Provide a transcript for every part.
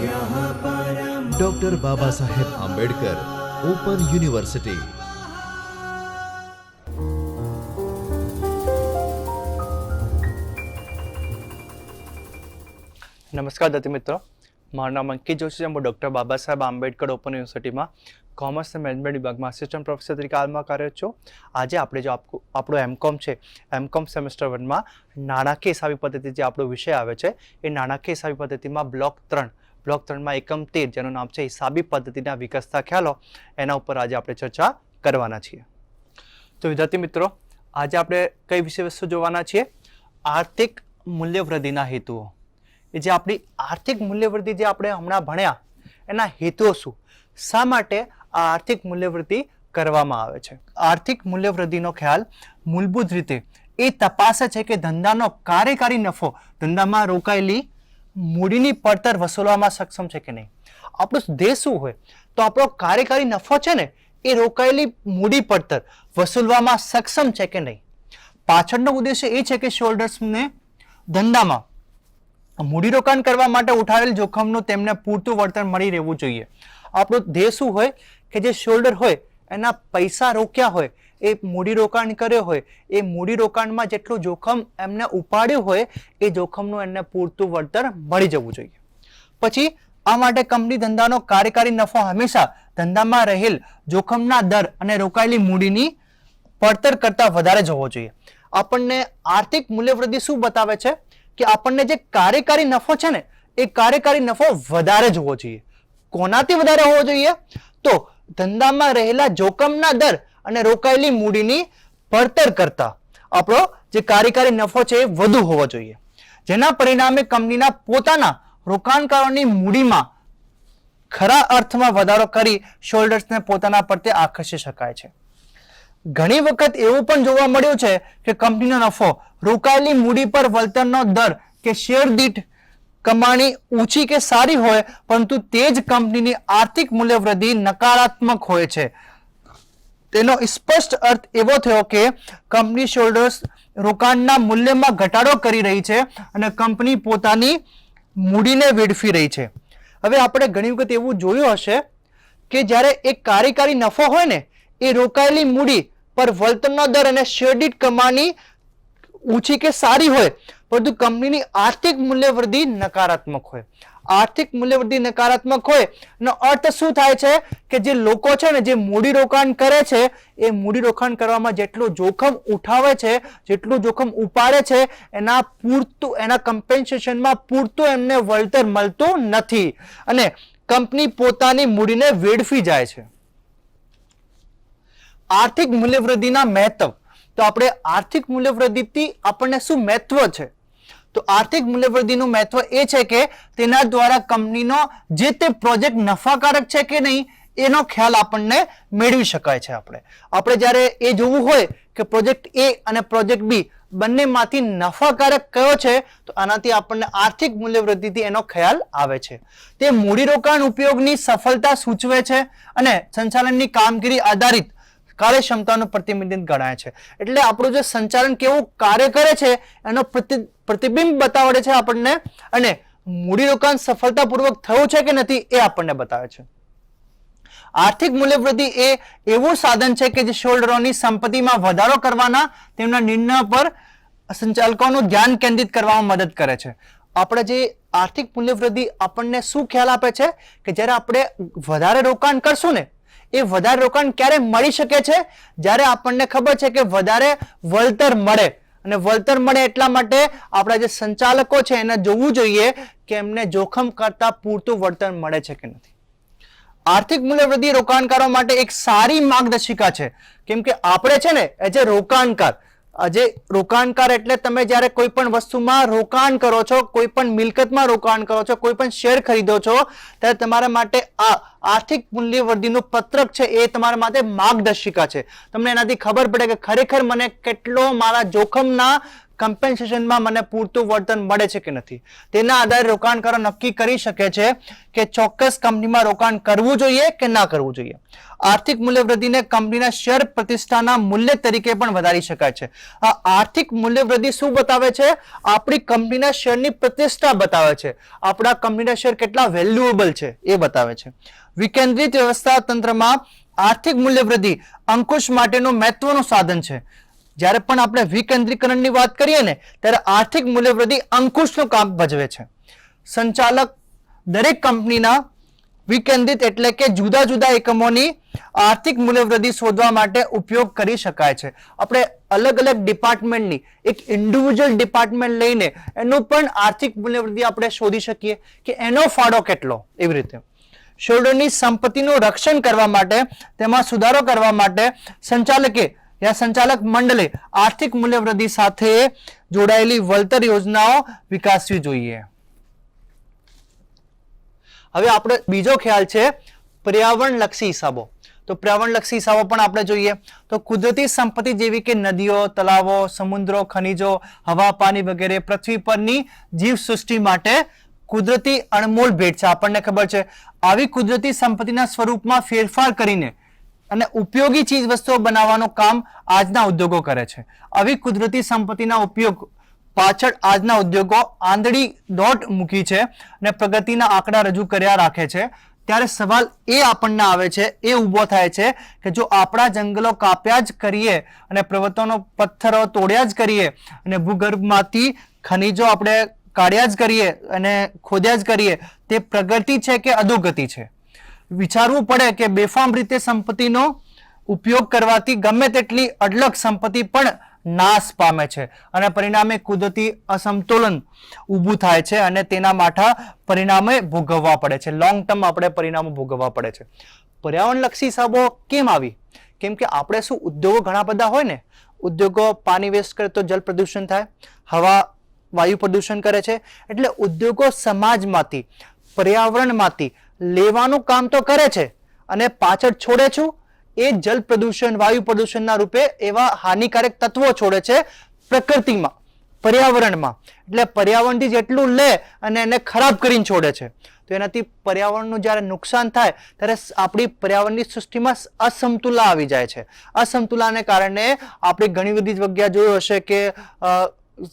Doctor બાબા Saheb Ambedkar open university નમસ્કાર દત્તી મિત્રો. મારું નામ અંકિત જોશી છે. હું ડૉક્ટર બાબા સાહેબ આંબેડકર ઓપન યુનિવર્સિટીમાં કોમર્સ અને મેનેજમેન્ટ વિભાગમાં આસિસ્ટન્ટ પ્રોફેસર તરીકે હાલમાં કાર્યરત છું. આજે આપણે જો આપણું એમકોમ છે એમકોમ સેમેસ્ટર વનમાં નાણાકીય હિસાબી પદ્ધતિ જે આપણો વિષય આવે છે, એ નાણાકીય હિસાબી પદ્ધતિમાં બ્લોક ત્રણ બ્લોક ત્રણમાં એકમ તેર, જેનું નામ છે હિસાબી પદ્ધતિના વિકસતા ખ્યાલો. એના ઉપર આજે આપણે ચર્ચા કરવાના છીએ. તો વિદ્યાર્થી મિત્રો, આજે આપણે કઈ વિષય વસ્તુ જોવાના છીએ? આર્થિક મૂલ્યવૃદ્ધિના હેતુઓ. એ જે આપણી આર્થિક મૂલ્યવૃદ્ધિ જે આપણે હમણાં ભણ્યા, એના હેતુઓ શું? શા માટે આ આર્થિક મૂલ્યવૃદ્ધિ કરવામાં આવે છે? આર્થિક મૂલ્યવૃદ્ધિનો ખ્યાલ મૂળભૂત રીતે એ તપાસે છે કે ધંધાનો કાર્યકારી નફો ધંધામાં રોકાયેલી મૂડીની પડતર વસૂલવામાં સક્ષમ છે કે નહીં? આપણો દેશ શું હોય? તો આપણો કાર્યકારી નફો છે ને, એ રોકાયેલી મૂડી પડતર વસૂલવામાં સક્ષમ છે કે નહીં? પાછળનો ઉદ્દેશ્ય એ છે કે શોલ્ડર્સને ધંધામાં મૂડીરોકાણ કરવા માટે ઉઠાવેલ જોખમનું તેમને પૂરતું વળતર મળી રહેવું જોઈએ. આપણો ધ્યેય શું હોય કે જે શોલ્ડર હોય, એના પૈસા રોક્યા હોય એ મૂડીરોકાણ કર્યો હોય, એ મૂડીરોકાણમાં જેટલું જોખમ એમને ઉપાડ્યું હોય, એ જોખમનું એમને પૂરતું વળતર મળી જવું જોઈએ. પછી, આ માટે કંપની ધંધાનો કાર્યકારી નફો હંમેશા ધંધામાં રહેલ જોખમના દર અને રોકાયેલી મૂડીની પડતર કરતાં વધારે જ હોવો જોઈએ. આપણને આર્થિક મૂલ્યવૃદ્ધિ શું બતાવે છે? કે આપણને જે કાર્યકારી નફો છે ને, એ કાર્યકારી નફો વધારે જ હોવો જોઈએ. કોનાથી વધારે હોવો જોઈએ? તો ધંધામાં રહેલા જોખમના દર અને રોકાયેલી મૂડીની પડતર કરતા. આપણો જે કાર્યકારી નફો છે એ વધુ હોવો જોઈએ. જેના પરિણામે કંપનીના પોતાના રોકાણકારોની મૂડીમાં ખરા અર્થમાં વધારો કરી શોલ્ડર્સને પોતાના પ્રત્યે આકર્ષી શકાય છે. ઘણી વખત એવું પણ જોવા મળ્યું છે કે કંપનીનો નફો રોકાયેલી મૂડી પર વળતરનો દર કે શેર દીઠ કમાણી ઊંચી કે સારી હોય, પરંતુ તે જ કંપનીની આર્થિક મૂલ્યવૃદ્ધિ નકારાત્મક હોય છે. તેનો સ્પષ્ટ અર્થ એવો થયો કે કંપની શોલ્ડર્સ રોકાણના મૂલ્યમાં ઘટાડો કરી રહી છે અને કંપની પોતાની મૂડીને વેડફી રહી છે. હવે આપણે ઘણી વખત એવું જોયું હશે કે જ્યારે એક કાર્યકારી નફો હોય ને, એ રોકાયેલી મૂડી પર વળતરનો દર અને શેરડીટ કમાણી ઊંચી કે સારી હોય પરંતુ કંપનીની આર્થિક મૂલ્યવૃદ્ધિ નકારાત્મક હોય. આર્થિક મૂલ્યવૃદ્ધિ નકારાત્મક હોય, એનો અર્થ શું થાય છે કે જે લોકો છે ને જે મૂડી રોકાણ કરે છે, એ મૂડી રોકાણ કરવામાં જેટલું જોખમ ઉઠાવે છે, જેટલું જોખમ ઉપાડે છે, એના પૂરતું, એના કમ્પેન્સેશનમાં પૂરતું એમને વળતર મળતું નથી. અને કંપની પોતાની મૂડીને વેડફી જાય છે. આર્થિક મૂલ્યવૃદ્ધિના મહત્વ. તો આપણે આર્થિક મૂલ્યવૃદ્ધિથી આપણને શું મહત્વ છે? તો આર્થિક મૂલ્યવૃદ્ધિનું મહત્વ એ છે કે તેના દ્વારા કંપનીનો જે તે પ્રોજેક્ટ નફાકારક છે કે નહીં, એનો ખ્યાલ આપણને મેળવી શકાય છે આપણે. આપણે જ્યારે એ જોવું હોય કે પ્રોજેક્ટ એ અને પ્રોજેક્ટ બી બંનેમાંથી નફાકારક કયો છે, તો આનાથી આપણને આર્થિક મૂલ્યવૃદ્ધિથી એનો ખ્યાલ આવે છે. તે મૂડીરોકાણ ઉપયોગની સફળતા સૂચવે છે અને સંચાલનની કામગીરી આધારિત કાર્યક્ષમતાનું પ્રતિબિંબિત ગણાય છે. એટલે આપણું જે સંચાલન કેવું કાર્ય કરે છે, એનો પ્રતિ પ્રતિબિંબ બતાવડે છે આપણને અને મૂડીરોકાણ સફળતાપૂર્વક થયું છે કે નથી એ આપણને બતાવે છે. આર્થિક મૂલ્યવૃદ્ધિ એ એવું સાધન છે કે જે શોલ્ડરોની સંપત્તિમાં વધારો કરવાના તેમના નિર્ણય પર સંચાલકોનું ધ્યાન કેન્દ્રિત કરવામાં મદદ કરે છે. આપણે જે આર્થિક મૂલ્યવૃદ્ધિ આપણને શું ખ્યાલ આપે છે કે જ્યારે આપણે વધારે રોકાણ કરશું ને, એ વધારે રોકાણ ક્યારે મળી શકે છે? જ્યારે આપણને ખબર છે કે વધારે વળતર મળે અને વળતર મળે એટલા માટે આપણા જે સંચાલકો છે એને જોવું જોઈએ કે એમને જોખમ કરતા પૂરતું વળતર મળે છે કે નથી. આર્થિક મૂલ્યવૃદ્ધિ રોકાણકારો માટે એક સારી માર્ગદર્શિકા છે. કેમ કે આપણે છે ને, એ જે રોકાણકાર આજે રોકાણકાર એટલે તમે જ્યારે કોઈ પણ વસ્તુમાં રોકાણ કરો છો, કોઈ પણ મિલકતમાં રોકાણ કરો છો, કોઈ પણ શેર ખરીદો છો, ત્યારે તમારા માટે આ આર્થિક મૂલ્યવૃદ્ધિનું પત્રક છે એ તમારા માટે માર્ગદર્શિકા છે. તમને એનાથી ખબર પડે કે ખરેખર મને કેટલો મારા જોખમના કમ્પેન્સેશનમાં મને પૂરતું વળતર મળે છે કે નથી? તેના આધારે રોકાણકારો નક્કી કરી શકે છે કે ચોક્કસ કંપનીમાં રોકાણ કરવું જોઈએ કે ના કરવું જોઈએ. આર્થિક મૂલ્યવૃદ્ધિને કંપનીના શેર પ્રતિષ્ઠાના મૂલ્ય તરીકે પણ વધારી શકાય છે. આ આર્થિક મૂલ્યવૃદ્ધિ શું બતાવે છે? આપણી કંપનીના શેરની પ્રતિષ્ઠા બતાવે છે. આપણા કંપનીના શેર કેટલા વેલ્યુએબલ છે એ બતાવે છે. વિકેન્દ્રિત વ્યવસ્થા તંત્રમાં આર્થિક મૂલ્યવૃદ્ધિ અંકુશ માટેનું મહત્વનું સાધન છે. જ્યારે પણ આપણે વિકેન્દ્રીકરણની વાત કરીએ ને, ત્યારે આર્થિક મૂલ્યવૃદ્ધિ અંકુશનું કામ ભજવે છે. સંચાલક દરેક કંપનીના વિકેન્દ્રિત એટલે કે જુદા જુદા એકમોની આર્થિક મૂલ્યવૃદ્ધિ શોધવા માટે ઉપયોગ કરી શકાય છે. આપણે અલગ અલગ ડિપાર્ટમેન્ટની, એક ઇન્ડિવિજ્યુઅલ ડિપાર્ટમેન્ટ લઈને એનું પણ આર્થિક મૂલ્યવૃદ્ધિ આપણે શોધી શકીએ કે એનો ફાળો કેટલો એવી રીતે. શેરડોની સંપત્તિનું રક્ષણ કરવા માટે, તેમાં સુધારો કરવા માટે સંચાલકે યા સંચાલક મંડળે આર્થિક મૂલ્યવૃદ્ધિ સાથે જોડાયેલી વળતર યોજનાઓ વિકાસવી જોઈએ. હવે આપણે બીજો ખ્યાલ છે પર્યાવરણલક્ષી હિસાબો. તો પર્યાવરણલક્ષી હિસાબો પણ આપણે જોઈએ. તો કુદરતી સંપત્તિ જેવી કે નદીઓ, તળાવો, સમુદ્રો, ખનિજો, હવા, પાણી વગેરે પૃથ્વી પરની જીવસૃષ્ટિ માટે કુદરતી અણમોલ ભેટ છે. આપણને ખબર છે. આવી કુદરતી સંપત્તિના સ્વરૂપમાં ફેરફાર કરીને અને ઉપયોગી ચીજ વસ્તુઓ બનાવવાનું કામ આજના ઉદ્યોગો કરે છે. આવી કુદરતી સંપત્તિના ઉપયોગ પાછળ આજના ઉદ્યોગો આંધળી દોટ મૂકી છે અને પ્રગતિના આંકડા રજૂ કર્યા રાખે છે. ત્યારે સવાલ એ આપણને આવે છે, એ ઊભો થાય છે કે જો આપણા જંગલો કાપ્યા જ કરીએ અને પર્વતોનો પથ્થરો તોડ્યા જ કરીએ અને ભૂગર્ભમાંથી ખનિજો આપણે કાઢ્યા જ કરીએ અને ખોદ્યા જ કરીએ, તે પ્રગતિ છે કે અધોગતિ છે? વિચારવું પડે કે બેફામ રીતે સંપત્તિનો ઉપયોગ કરવાથી ગમે તેટલી અડલક સંપત્તિ પણ નાશ પામે છે અને પરિણામે કુદરતી અસમતોલન ઊભું થાય છે અને તેના માઠા પરિણામે ભોગવવા પડે છે. લોંગ ટર્મ આપણે પરિણામો ભોગવવા પડે છે. પર્યાવરણલક્ષી હિસાબો કેમ આવી? કેમ કે આપણે શું ઉદ્યોગો ઘણા બધા હોય ને, ઉદ્યોગો પાણી વેસ્ટ કરે તો જલ પ્રદૂષણ થાય, હવા, વાયુ પ્રદૂષણ કરે છે. એટલે ઉદ્યોગો સમાજમાંથી, પર્યાવરણમાંથી લેવાનું કામ તો કરે છે અને પાછળ છોડે છું. એ જલ પ્રદૂષણ, વાયુ પ્રદૂષણના રૂપે એવા હાનિકારક તત્વો છોડે છે પ્રકૃતિમાં, પર્યાવરણમાં. એટલે પર્યાવરણથી જેટલું લે અને એને ખરાબ કરીને છોડે છે. તો એનાથી પર્યાવરણનું જ્યારે નુકસાન થાય, ત્યારે આપણી પર્યાવરણની સૃષ્ટિમાં અસમતુલા આવી જાય છે. અસમતુલાને કારણે આપણે ઘણી બધી જગ્યા જોયું હશે કે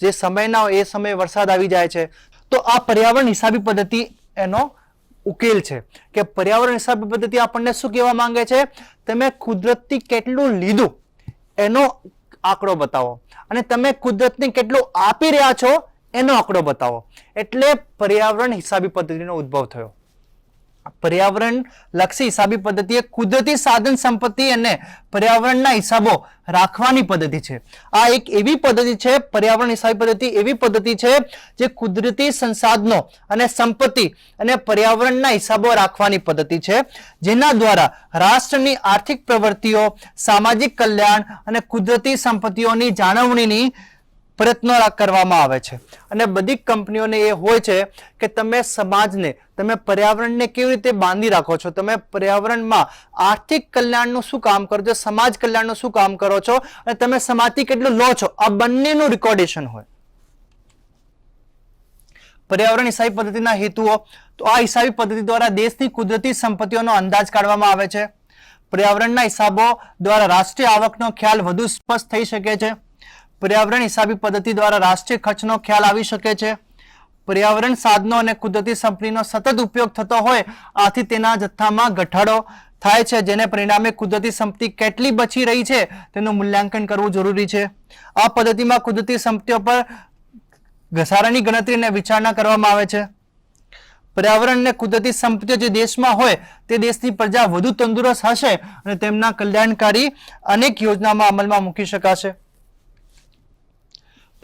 જે સમય ના હોય, એ સમયે વરસાદ આવી જાય છે. તો આ પર્યાવરણ હિસાબી પદ્ધતિ એનો ઉકેલ છે કે પર્યાવરણ હિસાબી પદ્ધતિ આપણને શું કહેવા માંગે છે? તમે કુદરતથી કેટલું લીધું એનો આંકડો બતાવો. અને તમે કુદરતને કેટલું આપી રહ્યા છો એનો આંકડો બતાવો. એટલે પર્યાવરણ હિસાબી પદ્ધતિનો ઉદ્ભવ થયો. પર્યાવરણ લક્ષી હિસાબી પદ્ધતિ એ કુદરતી સાધન સંપત્તિ અને પર્યાવરણના હિસાબો રાખવાની પદ્ધતિ છે. આ એક એવી પદ્ધતિ છે, પર્યાવરણ હિસાબી પદ્ધતિ એવી પદ્ધતિ છે જે કુદરતી સંસાધનો અને સંપત્તિ અને પર્યાવરણના હિસાબો રાખવાની પદ્ધતિ છે. જેના દ્વારા રાષ્ટ્રની આર્થિક પ્રવૃત્તિઓ, સામાજિક કલ્યાણ અને કુદરતી સંપત્તિઓની જાળવણીની પ્રયત્નો કરવામાં આવે છે. અને બધી કંપનીઓને એ હોય છે કે તમે સમાજને, તમે પર્યાવરણને કેવી રીતે બાંધી રાખો છો? તમે પર્યાવરણમાં આર્થિક કલ્યાણનું શું કામ કરો છો? સમાજ કલ્યાણનું શું કામ કરો છો? અને તમે સમાજથી કેટલું લો છો? આ બંનેનું રેકોર્ડેશન હોય. પર્યાવરણ હિસાબી પદ્ધતિના હેતુઓ. તો આ હિસાબી પદ્ધતિ દ્વારા દેશની કુદરતી સંપત્તિઓનો અંદાજ કાઢવામાં આવે છે. પર્યાવરણના હિસાબો દ્વારા રાષ્ટ્રીય આવકનો ખ્યાલ વધુ સ્પષ્ટ થઈ શકે છે. પર્યાવરણ હિસાબી પદ્ધતિ દ્વારા રાષ્ટ્રીય ખર્ચનો ખ્યાલ આવી શકે છે. પર્યાવરણ સાધનો અને કુદરતી સંપત્તિનો સતત ઉપયોગ થતો હોય, આથી તેના જથ્થામાં ઘટાડો થાય છે, જેને પરિણામે કુદરતી સંપત્તિ કેટલી બચી રહી છે તેનું મૂલ્યાંકન કરવું જરૂરી છે. આ પદ્ધતિમાં કુદરતી સંપત્તિઓ પર ઘસારાની ગણતરી અને વિચારણા કરવામાં આવે છે. પર્યાવરણ અને કુદરતી સંપત્તિઓ જે દેશમાં હોય, તે દેશની પ્રજા વધુ તંદુરસ્ત હશે અને તેમના કલ્યાણકારી અનેક યોજનામાં અમલમાં મૂકી શકાશે.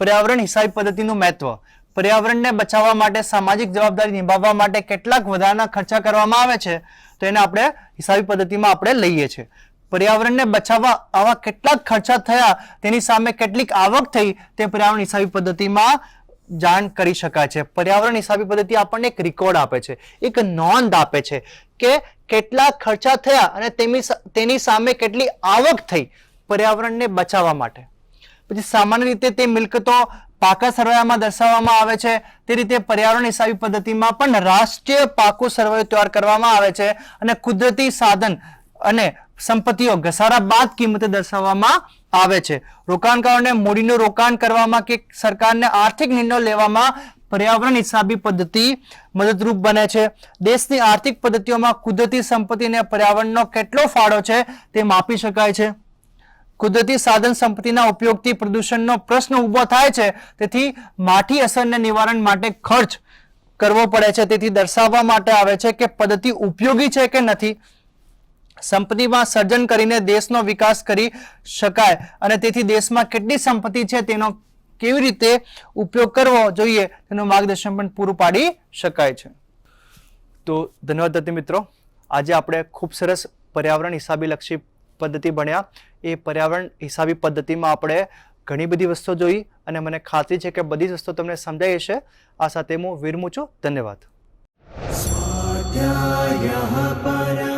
પર્યાવરણ હિસાબી પદ્ધતિનું મહત્વ. પર્યાવરણને બચાવવા માટે સામાજિક જવાબદારી નિભાવવા માટે કેટલાક વધારાના ખર્ચા કરવામાં આવે છે, તો એને આપણે હિસાબી પદ્ધતિમાં આપણે લઈએ છીએ. પર્યાવરણને બચાવવા આવા કેટલાક ખર્ચા થયા, તેની સામે કેટલીક આવક થઈ, તે પર્યાવરણ હિસાબી પદ્ધતિમાં જાણ કરી શકાય છે. પર્યાવરણ હિસાબી પદ્ધતિ આપણને એક રેકોર્ડ આપે છે, એક નોંધ આપે છે કે કેટલા ખર્ચા થયા અને તેની તેની સામે કેટલી આવક થઈ પર્યાવરણને બચાવવા માટે. પછી સામાન્ય રીતે તે મિલકતો પાકા સરવાયામાં દર્શાવવામાં આવે છે. તે રીતે પર્યાવરણ હિસાબી પદ્ધતિમાં પણ રાષ્ટ્રીય પાકો સરવાયો તૈયાર કરવામાં આવે છે અને કુદરતી સાધન અને સંપત્તિઓ ઘસારા બાદ કિંમતે દર્શાવવામાં આવે છે. રોકાણકારોને મૂડીનું રોકાણ કરવામાં કે સરકારને આર્થિક નિર્ણયો લેવામાં પર્યાવરણ હિસાબી પદ્ધતિ મદદરૂપ બને છે. દેશની આર્થિક પદ્ધતિઓમાં કુદરતી સંપત્તિ અને પર્યાવરણનો કેટલો ફાળો છે તે માપી શકાય છે. કુદરતી સાધન સંપત્તિના ઉપયોગથી પ્રદૂષણનો પ્રશ્ન ઊભો થાય છે. તેથી માઠી અસરને નિવારણ માટે ખર્ચ કરવો પડે છે. તેથી દર્શાવવા માટે આવે છે કે પદ્ધતિ ઉપયોગી છે કે નથી. સંપત્તિમાં સર્જન કરીને દેશનો વિકાસ કરી શકાય અને તેથી દેશમાં કેટલી સંપત્તિ છે તેનો કેવી રીતે ઉપયોગ કરવો જોઈએ તેનું માર્ગદર્શન પણ પૂરું પાડી શકાય છે. તો ધન્યવાદ મિત્રો. આજે આપણે ખૂબ સરસ પર્યાવરણ હિસાબી લક્ષી પદ્ધતિ ભણ્યા એ પર્યાવરણ હિસાબી પદ્ધતિમાં આપણે ઘણી બધી વસ્તુઓ જોઈ અને મને ખાતરી છે કે બધી જ વસ્તુઓ તમને સમજાઈ હશે. આ સાથે હું વિરમું છું. ધન્યવાદ. પર